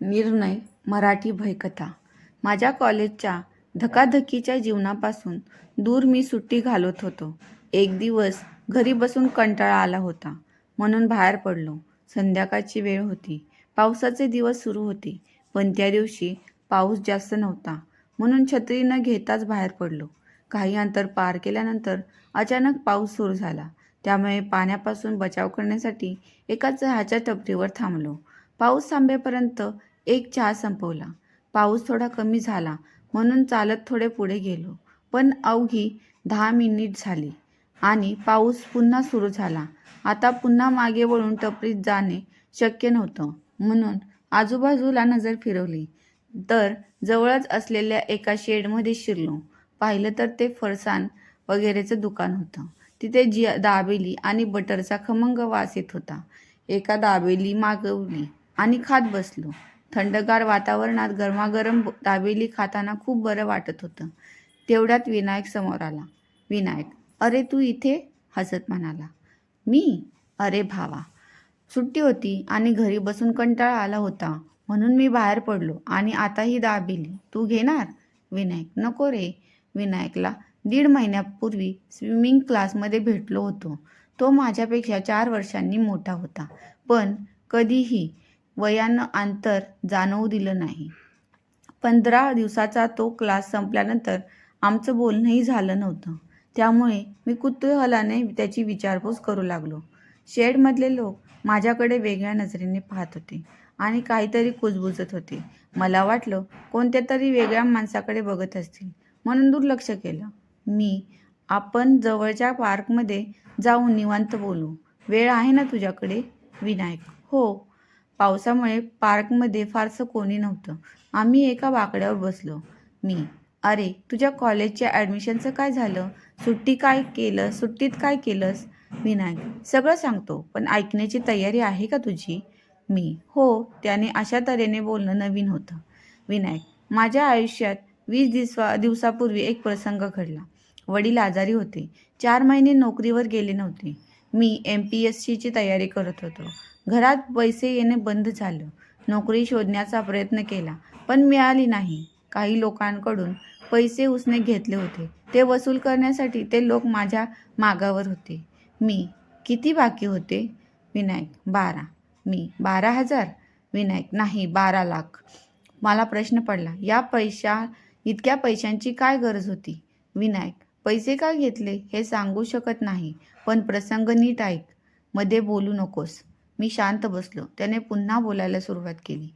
निर्णय मराठी भयकथा. माझ्या कॉलेजच्या धकाधकीच्या जीवनापासून दूर मी सुट्टी घालवत होतो. एक दिवस घरी बसून कंटाळा आला होता. म्हणून बाहेर पडलो. संध्याकाळची वेळ होती. पावसाचे दिवस सुरू होते. पण त्या दिवशी पाऊस जास्त नव्हता. म्हणून छत्री न घेताच बाहेर पडलो. काही अंतर पार केल्यानंतर अचानक पाऊस सुरू झाला. त्यामुळे पाण्यापासून बचाव करण्यासाठी एका चहाच्या टपरीवर थांबलो. पाऊस थांबेपर्यंत एक चहा संपवला. पाऊस थोडा कमी झाला म्हणून चालत थोडे पुढे गेलो. पण अवघी दहा मिनिट झाली आणि पाऊस पुन्हा सुरू झाला. आता पुन्हा मागे वळून टपरीत जाणे शक्य नव्हतं म्हणून आजूबाजूला नजर फिरवली. तर जवळच असलेल्या एका शेडमध्ये शिरलो. पाहिलं तर ते फरसान वगैरेचं दुकान होतं. तिथे जी दाबेली आणि बटरचा खमंग वास येत होता. एका दाबेली मागवली. आणि खात बसलो. थंडगार वातावरणात गरमागरम दाबेली खाताना खूप बरं वाटत होतं. तेवढ्यात विनायक समोर आला. विनायक अरे तू इथे? हसत म्हणाला. मी? अरे भावा सुट्टी होती आणि घरी बसून कंटाळा आला होता. म्हणून मी बाहेर पडलो आणि आता ही दाबेली. तू घेणार? विनायक नको रे. विनायकला दीड महिन्यापूर्वी स्विमिंग क्लासमध्ये भेटलो होतो. तो माझ्यापेक्षा चार वर्षांनी मोठा होता. पण कधीही वयानं अंतर जाणवू दिलं नाही. पंधरा दिवसाचा तो क्लास संपल्यानंतर आमचं बोलणंही झालं नव्हतं. त्यामुळे मी कुतूहलाने त्याची विचारपूस करू लागलो. शेडमधले लोक माझ्याकडे वेगळ्या नजरेने पाहत होते आणि काहीतरी कुजबुजत होते. मला वाटलं कोणत्या तरी वेगळ्या माणसाकडे बघत असतील. म्हणून दुर्लक्ष केलं. मी आपण जवळच्या पार्कमध्ये जाऊन निवांत बोलू. वेळ आहे ना तुझ्याकडे? विनायक. हो. पावसामुळे पार्कमध्ये फारसं कोणी नव्हतं. आम्ही एका वाकड्यावर बसलो. मी अरे तुझ्या कॉलेजच्या ॲडमिशनचं काय झालं? सुट्टी काय केलं? सुट्टीत काय केलंस? विनायक सगळं सांगतो पण ऐकण्याची तयारी आहे का तुझी? मी हो. त्याने अशा तऱ्हेने बोलणं नवीन होतं. विनायक माझ्या आयुष्यात वीस दिवसा दिवसापूर्वी एक प्रसंग घडला. वडील आजारी होते. चार महिने नोकरीवर गेले नव्हते. मी एम पी एस सीची तयारी करत होतो. घरात पैसे येणे बंद झालं. नोकरी शोधण्याचा प्रयत्न केला पण मिळाली नाही. काही लोकांकडून पैसे उसने घेतले होते. ते वसूल करण्यासाठी ते लोक माझ्या मागावर होते. मी किती बाकी होते? विनायक बारा. मी बारा हजार? विनायक नाही बारा लाख. मला प्रश्न पडला या पैशा इतक्या पैशांची काय गरज होती? विनायक पैसे का घेतले हे सांगू शकत नाही पण प्रसंग नीट ऐक. मध्ये बोलू नकोस. मी शांत बसलो. त्याने पुन्हा बोलायला सुरुवात केली.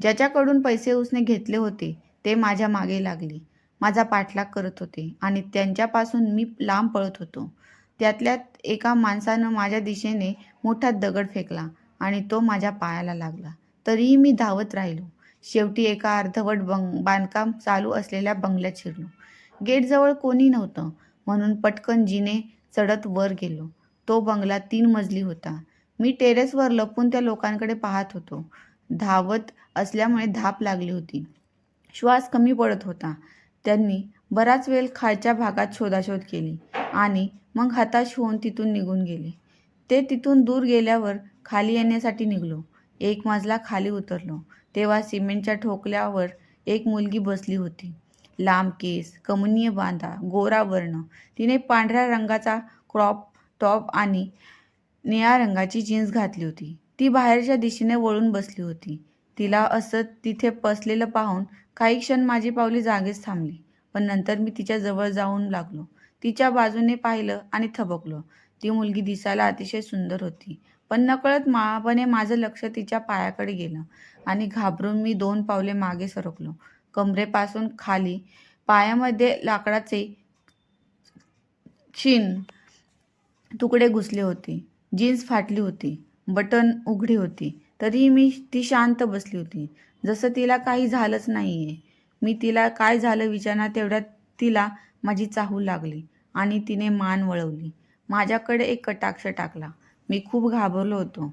ज्याच्याकडून पैसे उसने घेतले होते ते माझ्या मागे लागले. माझा पाठलाग करत होते आणि त्यांच्यापासून मी लांब पळत होतो. त्यातल्यात एका माणसानं माझ्या दिशेने मोठा दगड फेकला आणि तो माझ्या पायाला लागला. तरीही मी धावत राहिलो. शेवटी एका अर्धवट बंग बांधकाम चालू असलेल्या बंगल्यात शिरलो. गेटजवळ कोणी नव्हतं म्हणून पटकन जिने चढत वर गेलो. तो बंगला तीन मजली होता. मी टेरेसवर लपून त्या लोकांकडे पाहत होतो. धावत असल्यामुळे धाप लागली होती. श्वास कमी पडत होता. त्यांनी बराच वेळ खालच्या भागात शोधाशोध केली आणि मग हताश होऊन तिथून निघून गेले. ते तिथून दूर गेल्यावर खाली येण्यासाठी निघलो. एक मजला खाली उतरलो. तेव्हा सिमेंटच्या ठोकल्यावर एक मुलगी बसली होती. लांब केस कमनीय बांधा गोरा वर्ण तिने पांढऱ्या रंगाचा क्रॉप टॉप आणि निळ्या रंगाची जीन्स घातली होती. ती बाहेरच्या दिशेने वळून बसली होती. तिला असं तिथे पसलेलं पाहून काही क्षण माझी पावली जागेच थांबली पण नंतर मी तिच्या जवळ जाऊन लागलो. तिच्या बाजूने पाहिलं आणि थबकलो. ती मुलगी दिसायला अतिशय सुंदर होती पण नकळत मापणे माझं लक्ष तिच्या पायाकडे गेलं आणि घाबरून मी दोन पावले मागे सरकलो. कमरेपासून खाली पायामध्ये लाकडाचे क्षीण तुकडे घुसले होते. जीन्स फाटली होती बटन उघडी होती तरीही मी ती शांत बसली होती. जसं तिला काही झालंच नाही आहे मी तिला काय झालं विचारणार तेवढ्यात तिला माझी चाहूल लागली आणि तिने मान वळवली. माझ्याकडे एक कटाक्ष टाकला. मी खूप घाबरलो होतो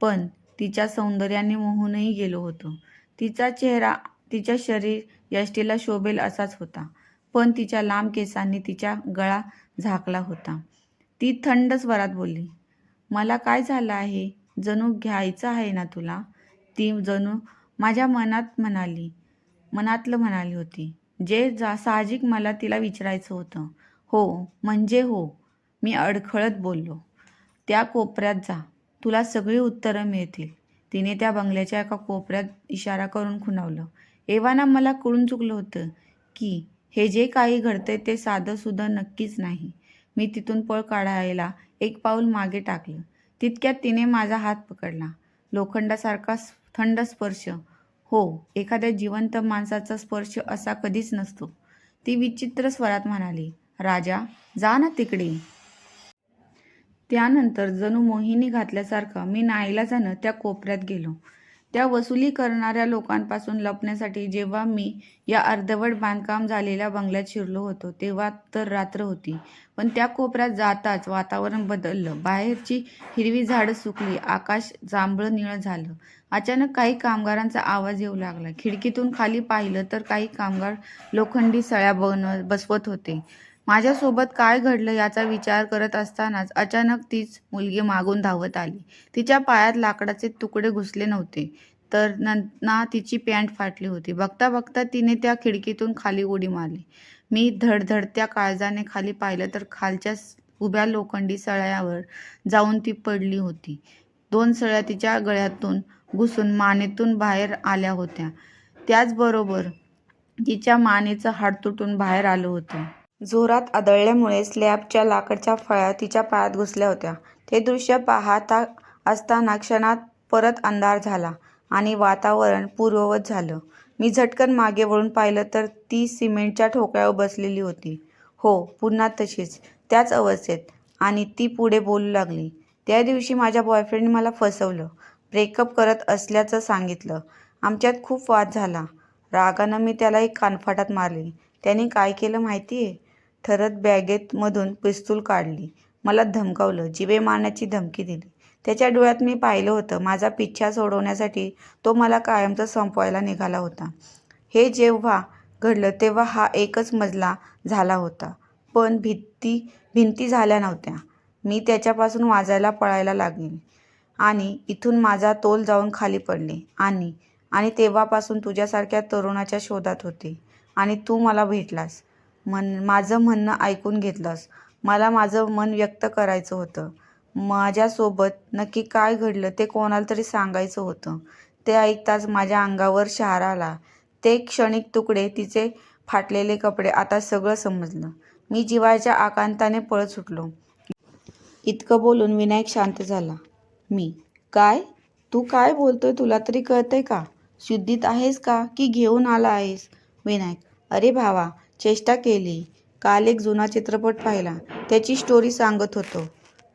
पण तिच्या सौंदर्याने मोहूनही गेलो होतो. तिचा चेहरा तिच्या शरीर यष्टीला शोभेल असाच होता पण तिच्या लांब केसांनी तिच्या गळा झाकला होता. ती थंड स्वरात बोलली मला काय झालं आहे? जणू घ्यायचं आहे ना तुला? ती जणू माझ्या मनात म्हणाली. मनातलं म्हणाली होती. जे जा साहजिक मला तिला विचारायचं होतं. हो म्हणजे हो. मी अडखळत बोललो. त्या कोपऱ्यात जा. तुला सगळी उत्तरं मिळतील. तिने त्या बंगल्याच्या एका कोपऱ्यात इशारा करून खुणावलं. एव्हाना मला कळून चुकलं होतं की हे जे काही घडतंय ते साधं सुद्धा नक्कीच नाही. मी तिथून पळ काढायला एक पाऊल मागे टाकलं. तितक्यात तिने माझा हात पकडला. लोखंडासारखा थंड स्पर्श. हो एखाद्या जिवंत माणसाचा स्पर्श असा कधीच नसतो. ती विचित्र स्वरात म्हणाली राजा जा ना तिकडे. त्यानंतर जणू मोहिनी घातल्यासारखं मी नाईला जाणं त्या कोपऱ्यात गेलो. त्या वसुली करणाऱ्या लोकांपासून लपण्यासाठी जेव्हा मी या अर्धवट बांधकाम झालेल्या बंगल्यात शिरलो होतो तेव्हा तर रात्र होती. पण त्या कोपऱ्यात जाताच वातावरण बदललं. बाहेरची हिरवी झाडं सुकली आकाश जांभळं निळं झालं. अचानक काही कामगारांचा आवाज येऊ लागला. खिडकीतून खाली पाहिलं तर काही कामगार लोखंडी सळ्या बनव बसवत होते. माझ्यासोबत काय घडलं याचा विचार करत असतानाच अचानक तीच मुलगी मागून धावत आली. तिच्या पायात लाकडाचे तुकडे घुसले नव्हते तर ना तिची पॅन्ट फाटली होती. बघता बघता तिने त्या खिडकीतून खाली उडी मारली. मी धडधडत्या काळजाने खाली पाहिलं तर खालच्या उभ्या लोखंडी सळ्यावर जाऊन ती पडली होती. दोन सळ्या तिच्या गळ्यातून घुसून मानेतून बाहेर आल्या होत्या. त्याचबरोबर तिच्या मानेचं हाड तुटून बाहेर आलं होतं. जोरात आदळल्यामुळे स्लॅबच्या लाकडच्या फळ्या तिच्या पायात घुसल्या होत्या. ते दृश्य पाहता असताना क्षणात परत अंधार झाला आणि वातावरण पूर्ववत झालं. मी झटकन मागे वळून पाहिलं तर ती सिमेंटच्या ठोकळ्यावर बसलेली होती. हो पुन्हा तशीच त्याच अवस्थेत. आणि ती पुढे बोलू लागली. त्या दिवशी माझ्या बॉयफ्रेंडने मला फसवलं. ब्रेकअप करत असल्याचं सांगितलं. आमच्यात खूप वाद झाला. रागानं मी त्याला एक कानफाटात मारली. त्याने काय केलं माहिती आहे ठरत बॅगेत मधून पिस्तूल काढली. मला धमकावलं. जिवे मारण्याची धमकी दिली. त्याच्या डोळ्यात मी पाहिलं होतं. माझा पिच्छा सोडवण्यासाठी तो मला कायमचं संपवायला निघाला होता. हे जेव्हा घडलं तेव्हा हा एकच मजला झाला होता. पण भीती भिंती झाल्या नव्हत्या. मी त्याच्यापासून वाजायला पळायला लागले आणि इथून माझा तोल जाऊन खाली पडले. आणि आणि तेव्हापासून तुझ्यासारख्या तरुणाच्या शोधात होते. आणि तू मला भेटलास. मन माझं म्हणणं ऐकून घेतलंस. मला माझं मन व्यक्त करायचं होतं. माझ्यासोबत नक्की काय घडलं ते कोणाला तरी सांगायचं होतं. ते ऐकताच माझ्या अंगावर शहार आला. ते क्षणिक तुकडे तिचे फाटलेले कपडे आता सगळं समजलं. मी जीवाच्या आकांताने पळत सुटलो. इतकं बोलून विनायक शांत झाला. मी? काय? तू काय बोलतोय तुला तरी कळतंय का? शुद्धीत आहेस का? की घेऊन आला आहेस? विनायक अरे भावा चेष्टा केली. काल एक जुना चित्रपट पाहिला. त्याची स्टोरी सांगत होतो.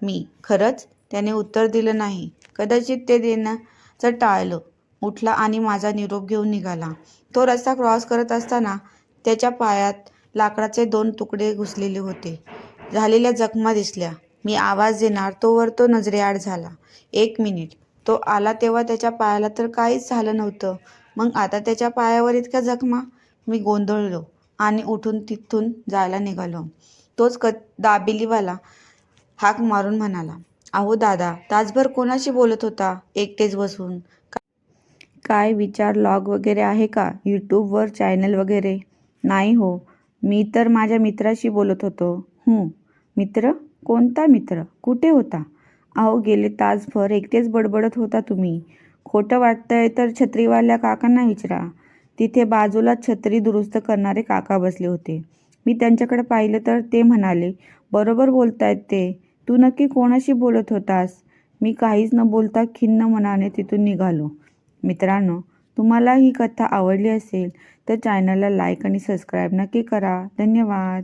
मी. खरंच? त्याने उत्तर दिलं नाही. कदाचित ते देण्याचं टाळलं. उठला आणि माझा निरोप घेऊन निघाला. तो रस्ता क्रॉस करत असताना त्याच्या पायात लाकडाचे दोन तुकडे घुसलेले होते. झालेल्या जखमा दिसल्या. मी आवाज देणार. तोवर तो नजरेआड झाला. एक मिनिट. तो आला तेव्हा त्याच्या पायाला तर काहीच झालं नव्हतं. मग आता त्याच्या पायावर इतक्या जखमा? मी गोंधळलो. आणि उठून तिथून जायला निघालो. तोच क दाबिलीवाला हाक मारून म्हणाला अहो दादा तासभर कोणाशी बोलत होता एकटेच बसून? काय विचार लॉग वगैरे आहे का? यूट्यूबवर चॅनल वगैरे? नाही हो मी तर माझ्या मित्राशी बोलत होतो. हं मित्र? कोणता मित्र? कुठे होता? अहो गेले तासभर एकटेच बडबडत होता तुम्ही. खोटं वाटतंय तर छत्रीवाल्या काकांना विचारा. तिथे बाजूला छत्री दुरुस्त करणारे काका बसले होते. मी त्यांच्याकडे पाहिलं तर ते म्हणाले बरोबर बोलतायत ते. तू नक्की कोणाशी बोलत होतास? मी काहीच न बोलता खिन्न मनाने तिथून निघालो. मित्रांनो तुम्हाला ही कथा आवडली असेल तर चॅनलला लाईक आणि सबस्क्राईब नक्की करा. धन्यवाद.